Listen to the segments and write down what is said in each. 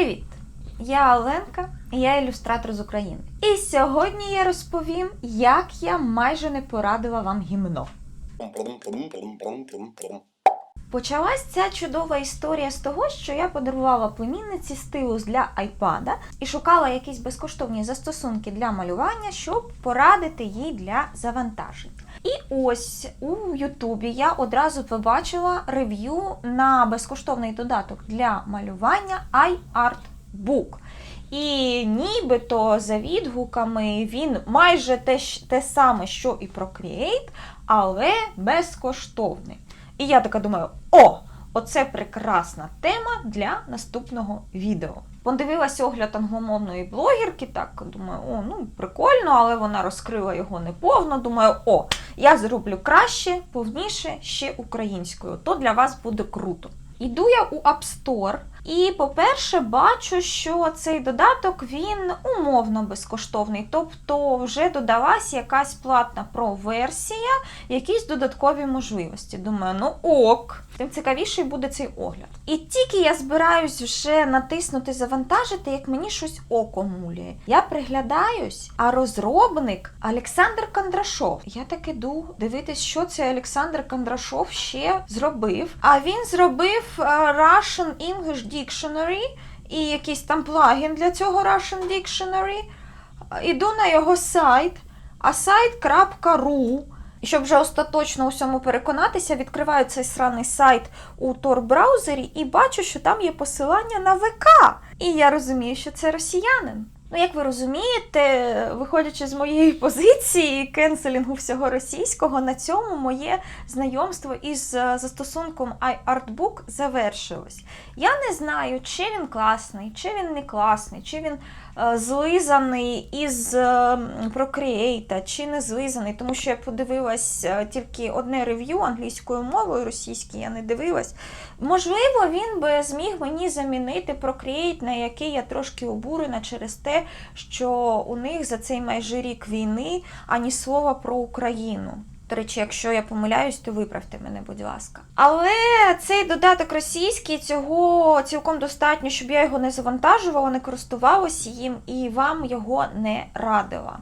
Привіт! Я Оленка, я ілюстратор з України. І сьогодні я розповім, як я майже не порадила вам гімно. Почалась ця чудова історія з того, що я подарувала племінниці стилус для айпада і шукала якісь безкоштовні застосунки для малювання, щоб порадити їй для завантажень. І ось у Ютубі я одразу побачила рев'ю на безкоштовний додаток для малювання iArtBook. І нібито за відгуками він майже те, те саме, що і Procreate, але безкоштовний. І я така думаю: о, оце прекрасна тема для наступного відео. Подивилася огляд англомовної блогерки, так думаю, о, ну прикольно, але вона розкрила його неповно. Думаю, о, я зроблю краще, повніше ще українською. То для вас буде круто. Іду я у App Store, і, по-перше, бачу, що цей додаток він умовно безкоштовний, тобто вже додалась якась платна про-версія, якісь додаткові можливості. Думаю, ну ок, тим цікавіший буде цей огляд. І тільки я збираюсь вже натиснути завантажити, як мені щось око муляє. Я приглядаюсь, а розробник Олександр Кондрашов. Я так іду дивитись, що цей Олександр Кондрашов ще зробив. А він зробив е, Russian English Dictionary і якийсь там плагін для цього Russian Dictionary. Іду на його сайт, а сайт.ru. Щоб вже остаточно усьому переконатися, відкриваю цей сраний сайт у Tor-браузері і бачу, що там є посилання на ВК. І я розумію, що це росіянин. Ну, як ви розумієте, виходячи з моєї позиції кенселінгу всього російського, на цьому моє знайомство із е, застосунком iArtBook завершилось. Я не знаю, чи він класний, чи він не класний, чи він е, злизаний із е, Procreate, чи не злизаний, тому що я подивилась е, тільки одне рев'ю англійською мовою, російською я не дивилась. Можливо, він би зміг мені замінити Procreate, на який я трошки обурена через те, що у них за цей майже рік війни ані слова про Україну. До речі, якщо я помиляюсь, то виправте мене, будь ласка. Але цей додаток російський, цього цілком достатньо, щоб я його не завантажувала, не користувалася їм і вам його не радила.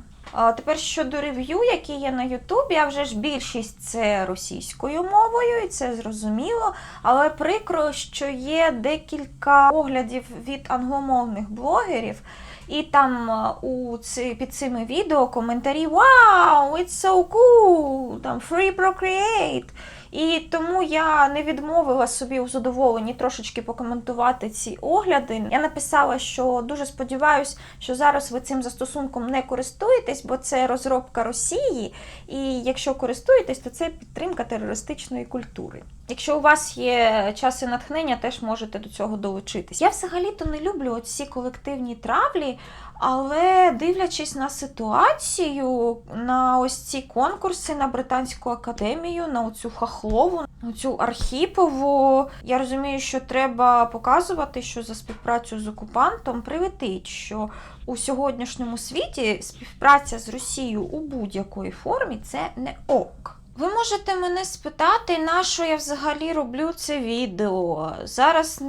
Тепер щодо рев'ю, які є на Ютубі, а вже ж більшість це російською мовою, і це зрозуміло. Але прикро, що є декілька оглядів від англомовних блогерів, і там е, у ці, під цими відео коментарі Вау, it's so cool! Там Free Procreate. І тому я не відмовила собі у задоволенні трошечки покоментувати ці огляди. Я написала, що дуже сподіваюся, що зараз ви цим застосунком не користуєтесь, бо це розробка Росії. І якщо користуєтесь, то це підтримка терористичної культури. Якщо у вас є час і натхнення, теж можете до цього долучитись. Я взагалі-то не люблю ці колективні травлі, але дивлячись на ситуацію, на ось ці конкурси на Британську академію, на оцю хахлову, на цю Архіпову, я розумію, що треба показувати, що за співпрацю з окупантом прилетить, що у сьогоднішньому світі співпраця з Росією у будь-якої формі це не ок. Ви можете мене спитати, на що я взагалі роблю це відео. Зараз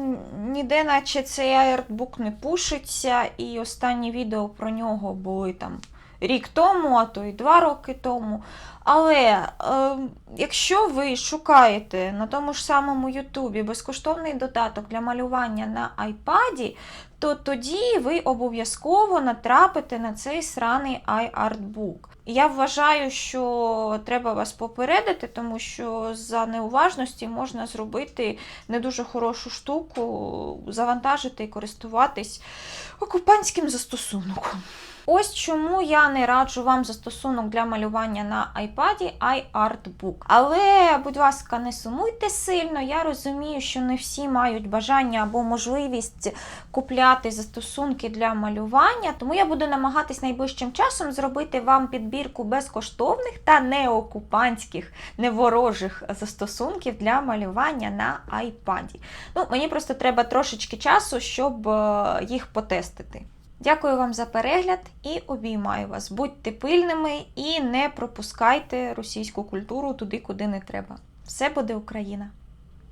ніде, наче цей аертбук не пушиться, і останні відео про нього були там рік тому, а то й два роки тому. Але е, якщо ви шукаєте на тому ж самому Ютубі безкоштовний додаток для малювання на айпаді, то тоді ви обов'язково натрапите на цей сраний iArtBook. Я вважаю, що треба вас попередити, тому що за неуважності можна зробити не дуже хорошу штуку, завантажити і користуватись окупантським застосунком. Ось чому я не раджу вам застосунок для малювання на iPad iArtBook. Але, будь ласка, не сумуйте сильно. Я розумію, що не всі мають бажання або можливість купляти застосунки для малювання, тому я буду намагатись найближчим часом зробити вам підбірку безкоштовних та неокупантських, неворожих застосунків для малювання на iPad. Ну, мені просто треба трошечки часу, щоб е, їх потестити. Дякую вам за перегляд і обіймаю вас. Будьте пильними і не пропускайте російську культуру туди, куди не треба. Все буде Україна!